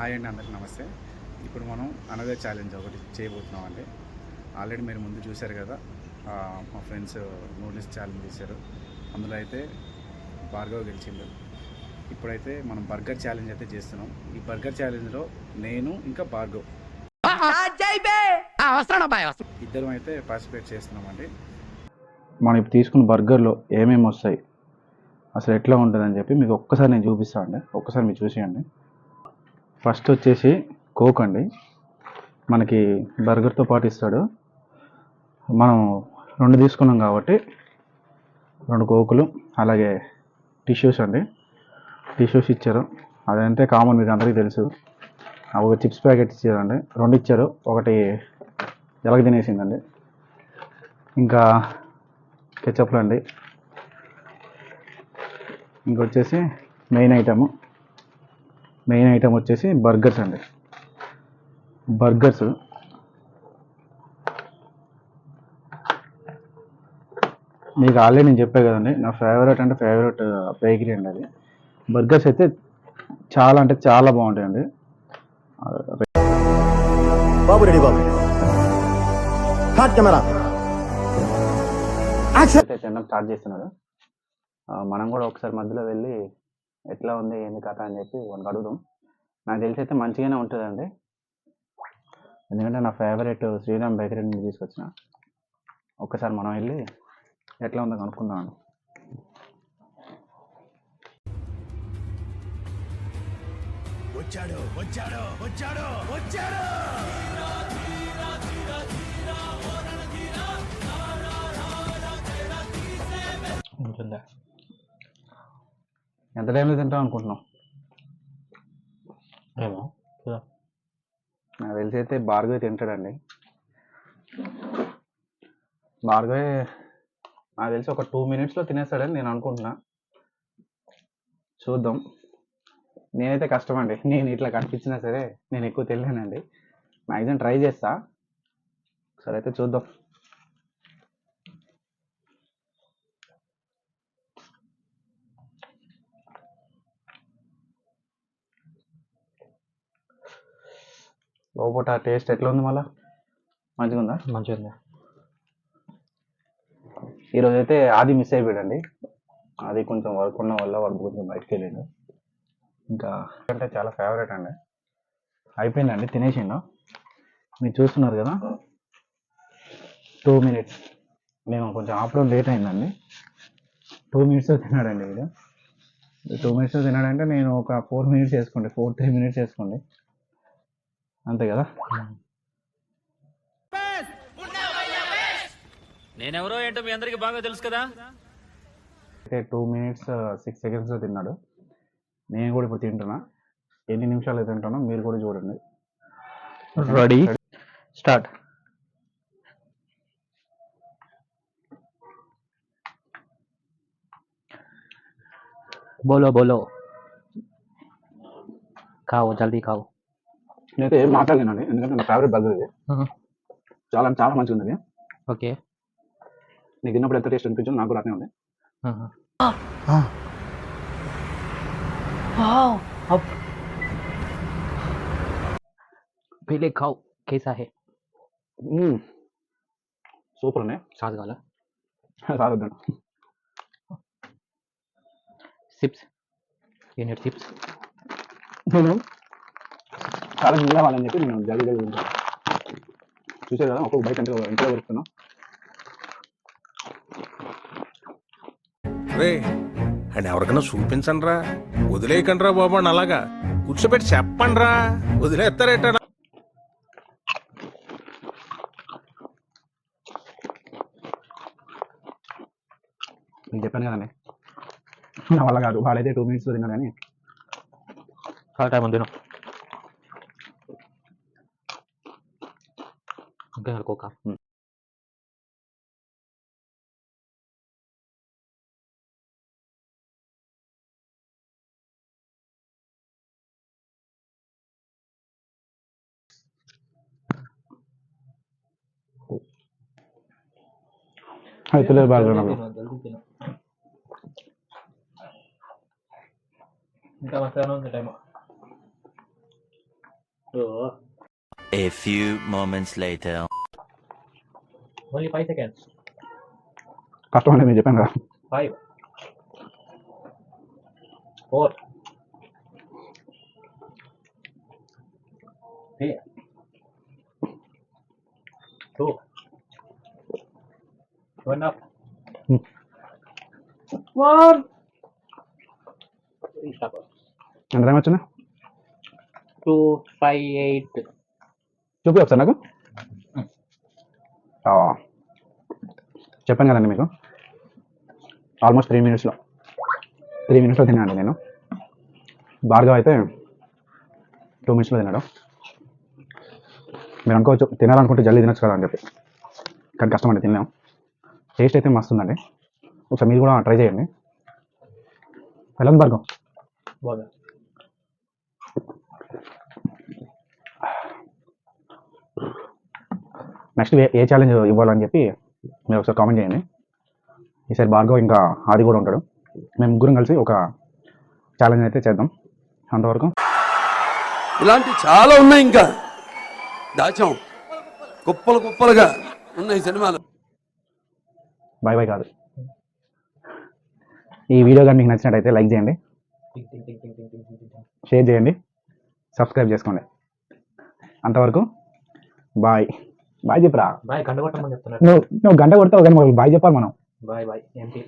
Hi అండి అందరికి నమస్తే. ఇప్పుడు మనం అనదర్ ఛాలెంజ్ ఒకటి చేయబోతున్నాం అండి ఆల్రెడీ మీరు ముందు చూశారు కదా మా ఫ్రెండ్స్ నూడిల్స్ ఛాలెంజ్ చేశారు. అందులో అయితే భార్గవ్ గెలిచిండు. ఇప్పుడైతే మనం బర్గర్ ఛాలెంజ్ అయితే చేస్తున్నాం. ఈ బర్గర్ ఛాలెంజ్లో నేను ఇంకా భార్గవ్ ఇద్దరం అయితే పార్టిసిపేట్ చేస్తున్నామండి. మనం ఇప్పుడు తీసుకున్న బర్గర్లో ఏమేమి వస్తాయి? అసలు ఎట్లా ఉంటుందని చెప్పి మీకు ఒక్కసారి నేను చూపిస్తాను అండి ఒక్కసారి మీరు చూసేయండి. ఫస్ట్ వచ్చేసి కోక్ అండి. మనకి బర్గర్తో పాటు ఇస్తాడు. మనం రెండు తీసుకున్నాం కాబట్టి రెండు కోకులు అలాగే టిష్యూస్ అండి. టిష్యూస్ ఇచ్చారు. అదంటే కామన్ మీకు అందరికీ తెలుసు. ఒక చిప్స్ ప్యాకెట్ ఇచ్చారండి. రెండు ఇచ్చారు. ఒకటి ఎలగ తినేసిందండి. ఇంకా కెచప్లు అండి. ఇంకొచ్చేసి మెయిన్ ఐటము. మెయిన్ ఐటమ్ వచ్చేసి బర్గర్స్ అండి. బర్గర్స్. మీకు ఆల్రెడీ నేను చెప్పే కదండి నా ఫేవరెట్ అంటే ఫేవరెట్ బేకరీ అండి అది. బర్గర్స్ అయితే చాలా అంటే చాలా బాగుంటాయండి. బాబు రెడీ బాబు. కెమెరా. తినడం స్టార్ట్ చేస్తున్నాడు. ఆ, మనం కూడా ఒకసారి మధ్యలో వెళ్ళి ఎట్లా ఉంది ఏంది కథ అని చెప్పి వాళ్ళకి అడుగుదాం. నాకు తెలిసి అయితే మంచిగానే ఉంటుందండి. ఎందుకంటే నా ఫేవరెట్ శ్రీరామ్ బేకరీ నుంచి తీసుకొచ్చిన. ఒక్కసారి మనం వెళ్ళి ఎట్లా ఉందో కనుక్కుందాం. వచ్చాడు వచ్చాడు వచ్చాడు వచ్చాడు! ఉంటుందా? ఎంత టైంలో తింటాం అనుకుంటున్నాం ఏమో నాకు తెలిసి అయితే భార్గవి తింటాడండి. భార్గవి నాకు తెలిసి ఒక టూ మినిట్స్లో తినేస్తాడని నేను అనుకుంటున్నా. చూద్దాం. నేనైతే కష్టమండి. నేను ఇట్లా కనిపించినా సరే నేను ఎక్కువ తెలియనండి మ్యాక్సిమం ట్రై చేస్తా. సరే అయితే చూద్దాం. లోపల టేస్ట్ ఎట్లా ఉంది మళ్ళా? మంచిగా ఉందా మంచిగా ఉందా ఈరోజు అయితే ఆది మిస్ అయిపోయాడండి. అది కొంచెం వర్క్ ఉన్న వల్ల వాడు కొంచెం బయటకు వెళ్ళాడు ఇంకా అంటే చాలా ఫేవరెట్ అండి. అయిపోయిందండి తినేసిండు. మీరు చూస్తున్నారు కదా? టూ మినిట్స్ నేను కొంచెం ఆపడం లేట్ అయిందండి. టూ మినిట్స్ తిన్నాడండి వీడు. టూ మినిట్స్ తిన్నాడంటే నేను ఒక ఫోర్ మినిట్స్ వేసుకోండి ఫోర్ త్రీ మినిట్స్ వేసుకోండి. అంతే కదా నేనెవరో ఏంటో మీ అందరికి బాగా తెలుసు కదా అయితే టూ మినిట్స్ సిక్స్ సెకండ్స్లో తిన్నాడు నేను కూడా ఇప్పుడు తింటున్నా ఎన్ని నిమిషాలు తింటానో మీరు కూడా చూడండి రెడీ స్టార్ట్ बोलो बोलो खाओ जल्दी खाओ నేనైతే ఏం మాట్లాడలేనండి ఎందుకంటే నా ఫేవరెట్ బర్గర్ ఇది చాలా అంటే చాలా మంచిగా ఉంది ఇది. ओके నీకు తిన్నప్పుడు ఎంత టేస్ట్ అనిపించింది నాకు కూడా అట్నే ఉంది पहले खाओ कैसा है సూపర్ ఉన్నాయి सास वाला రావద్దండి चिप्स ये नेट चिप्स నేను చాలా నిండా వాళ్ళని చెప్పి నేను జల్దీ తింటాను. చూసారు కదా ఒక్కొక్క బైక్ అంటే ఇంట్లో వరుస్తున్నాం రే అండ్ ఎవరికైనా చూపించండి రా వదిలేయకండి రా బాబు అని అలాగా. కూర్చోబెట్టి చెప్పండి రా వదిలేస్తారేట నేను చెప్పాను కదండి. నా వల్ల కాదు. వాడైతే టూ మినిట్స్లో తిన్నాడు కానీ. చాలా టైం ఉంది ఇంకా కోకా అయితే లేదు బాగా నాకు ఇంకా మధ్యాహ్నం ఉంది time A few moments later. Only five seconds కష్టం అంటే మీరు చెప్పాను కదా five four three two one up one ఎంత టైం వచ్చింది టూ ఫైవ్ ఎయిట్ చూపి ఒకసారి నాకు. చెప్పాను కదండి మీకు. ఆల్మోస్ట్ త్రీ మినిట్స్లో. త్రీ మినిట్స్లో తిన్నాను నేను. భార్గవ్ అయితే టూ మినిట్స్లో తిన్నాడు. మీరు అనుకోవచ్చు తినాలనుకుంటే జల్దీ తినొచ్చు కదా అని చెప్పి. కానీ కష్టం అండి తినలేం టేస్ట్ అయితే మస్తు ఉందండి. ఒకసారి మీరు కూడా ట్రై చేయండి. ఎలా భార్గవ్? బాగా. నెక్స్ట్ ఏ ఏ ఛాలెంజ్ ఇవ్వాలని చెప్పి మీరు ఒకసారి కామెంట్ చేయండి. ఈసారి భార్గవ్ ఇంకా ఆది కూడా ఉంటాడు. మేము ముగ్గురం కలిసి ఒక ఛాలెంజ్ అయితే చేద్దాం. అంతవరకు. ఇలాంటి చాలా ఉన్నాయి ఇంకా. దాచాం. కుప్పలు కుప్పలుగా ఉన్నాయి సినిమాలు. బాయ్ బాయ్ కాదు. ఈ వీడియో కానీ మీకు నచ్చినట్టయితే లైక్ చేయండి. షేర్ చేయండి. సబ్స్క్రైబ్ చేసుకోండి. అంతవరకు బాయ్. బాయ్ చెప్పరా? బాయ్ గంట కొట్టమని చెప్తున్నారు నువ్వు నువ్వు గంట కొడతావు కానీ బాయ్ చెప్పాలి మనం. Bye bye. ఏంటి?